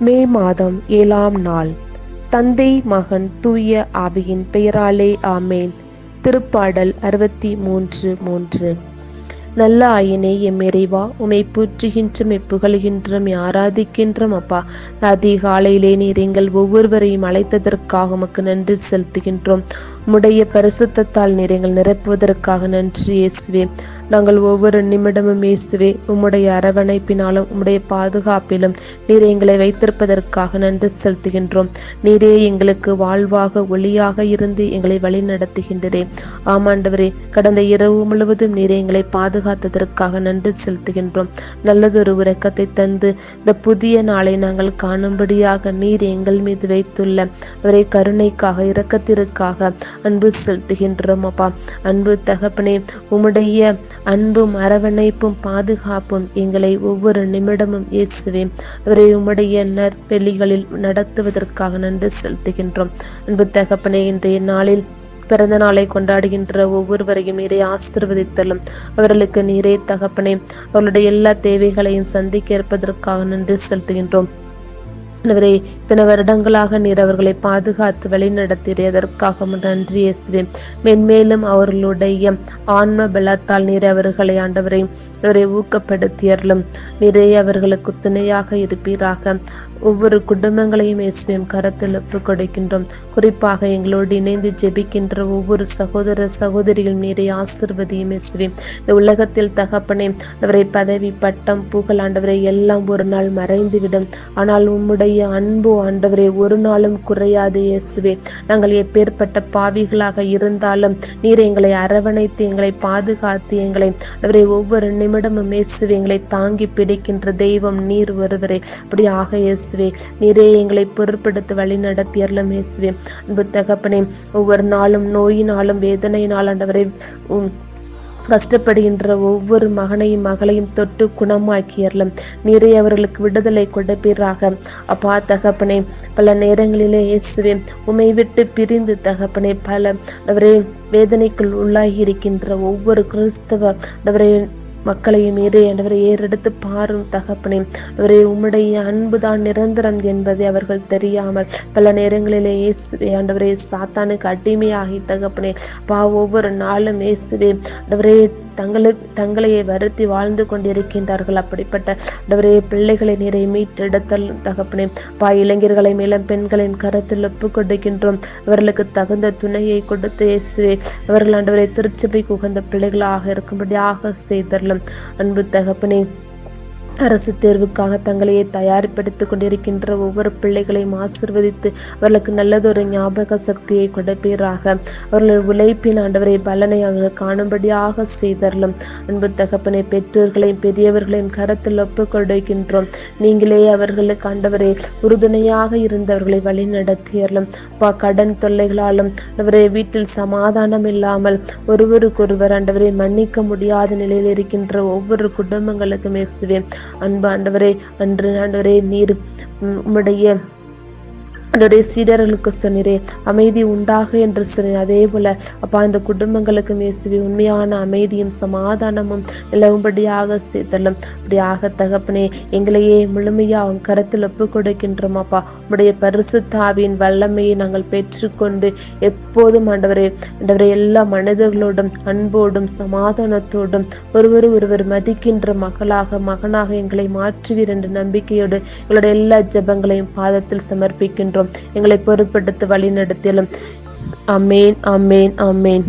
மே மாதம் ஏழாம் நாள். தந்தை மகன் தூய ஆவியின் பெயராலே ஆமேன். திருப்பாடல் அறுபத்தி மூன்று மூன்று. நல்ல ஆயினே எம் இறைவா உமை போற்றுகின்றோம் எப்புகழுகின்றோம் ஆராதிக்கின்றோம் அப்பா. அதிகாலையிலே நீர் எங்கள் ஒவ்வொருவரையும் அழைத்ததற்காக உமக்கு நன்றி செலுத்துகின்றோம். உம்முடைய பரிசுத்தத்தால் நீர் எங்கள் நிரப்புவதற்காக நன்றி இயேசுவே. நாங்கள் ஒவ்வொரு நிமிடமும் இயேசுவே உம்முடைய அரவணைப்பினாலும் உம்முடைய பாதுகாப்பிலும் நீர் எங்களை வைத்திருப்பதற்காக நன்றி செலுத்துகின்றோம். நீரே எங்களுக்கு வாழ்வாக ஒளியாக இருந்து எங்களை வழி நடத்துகின்றேன் ஆமாண்டவரே கடந்த இரவு முழுவதும் நீரே எங்களை பாதுகாத்ததற்காக நன்றி செலுத்துகின்றோம். நல்லதொரு உறக்கத்தை தந்து இந்த புதிய நாளை நாங்கள் காணும்படியாக நீர் எங்கள் மீது வைத்துள்ள அவரை கருணைக்காக இரக்கத்திற்காக அன்பு செலுத்துகின்றோம் அப்பா. அன்பு தகப்பனே உம்முடைய அன்பும் அரவணைப்பும் பாதுகாப்பும் எங்களை ஒவ்வொரு நிமிடமும் இயேசுவே. அவரை உம்முடைய நற்பெளிகளில் நடத்துவதற்காக நன்றி செலுத்துகின்றோம். அன்பு தகப்பனே இன்றைய நாளில் பிறந்த நாளை கொண்டாடுகின்ற ஒவ்வொருவரையும் நீரை ஆசிர்வதித்தலும். அவர்களுக்கு நீரே தகப்பனே அவர்களுடைய எல்லா தேவைகளையும் சந்திக்க இருப்பதற்காக நன்றி செலுத்துகின்றோம். ஆண்டவரே இத்தனை வருடங்களாக நீர் அவர்களை பாதுகாத்து வழிநடத்தியதற்காக நன்றி இயேசுவே. மென்மேலும் அவர்களுடைய ஆன்ம பலத்தால் நீர் அவர்களை ஆண்டவரை அவரை ஊக்கப்படுத்தியர்களும் நிறைய அவர்களுக்கு துணையாக இருப்பீராக. ஒவ்வொரு குடும்பங்களையும் இயேசுவையும் கரத்தில் ஒப்புக் கொடுக்கின்றோம் குறிப்பாக எங்களோடு இணைந்து ஜெபிக்கின்ற ஒவ்வொரு சகோதர சகோதரிகள் நீரை ஆசிர்வதியும் இயேசுவே. இந்த உலகத்தில் தகப்பனே அவரை பதவி பட்டம் புகழ் ஆண்டவரை எல்லாம் ஒரு நாள் மறைந்துவிடும். ஆனால் உம்முடைய அன்பு ஆண்டவரை ஒரு நாளும் குறையாது இயேசுவே. நாங்கள் எப்பேற்பட்ட பாவிகளாக இருந்தாலும் நீர் எங்களை அரவணைத்து எங்களை பாதுகாத்து எங்களை அவரை ஒவ்வொரு நிமிடமும் இயேசுவே எங்களை தாங்கி பிடிக்கின்ற தெய்வம் நீர் ஒருவரை. அப்படியாக இயேசுவே நீரே எங்களை பொருட்படுத்த வழி நடத்தியர்லம் இயேசுவே. அன்பு தகப்பனே ஒவ்வொரு நாளும் நோயினாலும் வேதனையினால் ஆண்டவரை உம் கஷ்டப்படுகின்ற ஒவ்வொரு மகனையும் மகளையும் தொட்டு குணமாக்கியறலும் நீரை அவர்களுக்கு விடுதலை கொடுப்பீராக. அப்பா தகப்பனே பல நேரங்களிலே இயேசுவே உமை விட்டு பிரிந்து தகப்பனே பல அவரே வேதனைக்குள் உள்ளாகி இருக்கின்ற ஒவ்வொரு கிறிஸ்தவ அவரை மக்களையும் நீரே ஆண்டவரை ஏறெடுத்து பாரும் தகப்பனே. அவரே உம்முடைய அன்புதான் நிரந்தரம் என்பதை அவர்கள் தெரியாமல் பல நேரங்களிலே இயேசுவே ஆண்டவரே சாத்தானுக்கு அடிமையாகி தகப்பனே. பா ஒவ்வொரு நாளும் இயேசுவே ஆண்டவரே தங்களை தங்களையே வருத்தி வாழ்ந்து கொண்டிருக்கின்றார்கள். அப்படிப்பட்ட ஆண்டவரே பிள்ளைகளை நீரை மீட்டெடுத்தல் தகப்பனே. பா இளைஞர்களை மேலும் பெண்களின் கருத்தில் ஒப்பு கொடுக்கின்றோம். அவர்களுக்கு தகுந்த துணையை கொடுத்து இயேசுவே அவர்கள் ஆண்டவரை திருச்சபைக்கு உகந்த பிள்ளைகளாக இருக்கும்படியாக செய்தரலும். அன்பு தகப்பனே அரசு தேர்வுக்காக தங்களையே தயார்படுத்திக் கொண்டிருக்கின்ற ஒவ்வொரு பிள்ளைகளையும் ஆசிர்வதித்து அவர்களுக்கு நல்லதொரு ஞாபக சக்தியை கொடுப்பீராக. அவர்கள் உழைப்பின் ஆண்டவரை பலனை அவர்கள் காணும்படியாக செய்தரலும். அன்பு தகப்பனை பெற்றோர்களையும் பெரியவர்களையும் கரத்தில் ஒப்புக் கொடுக்கின்றோம். நீங்களே அவர்களுக்கு ஆண்டவரை உறுதுணையாக இருந்தவர்களை வழி நடத்தியறலும் பா கடன் தொல்லைகளாலும் அவரை வீட்டில் சமாதானம் இல்லாமல் ஒருவருக்கொருவர் ஆண்டவரை மன்னிக்க முடியாத நிலையில் இருக்கின்ற ஒவ்வொரு குடும்பங்களுக்கும் இயேசுவேன் அன்பாண்டவரே அன்று ஆண்டவரே நீர் உம்முடைய என்னுடைய சீடர்களுக்கு சொன்னீரே அமைதி உண்டாக என்று சொன்னேன் அதே போல அப்பா இந்த குடும்பங்களுக்கு மேசுவி உண்மையான அமைதியும் சமாதானமும் நிலவும்படியாக செய்தலும். அப்படியாக தகப்பனே எங்களையே முழுமையா உன் கருத்தில் ஒப்பு கொடுக்கின்றோம் அப்பா. உடைய பரிசுத்தாவின் வல்லமையை நாங்கள் பெற்றுக்கொண்டு எப்போதும் ஆண்டவரே ஆண்டவரே எல்லா மனிதர்களோடும் அன்போடும் சமாதானத்தோடும் ஒருவர் ஒருவர் மதிக்கின்ற மகளாக மகனாக எங்களை மாற்றுவீர் என்ற நம்பிக்கையோடு எங்களுடைய எல்லா ஜெபங்களையும் பாதத்தில் சமர்ப்பிக்கின்றோம். எங்களை பொருட்படுத்த வழி நடத்தியலும் அமேன் அமேன் அமேன்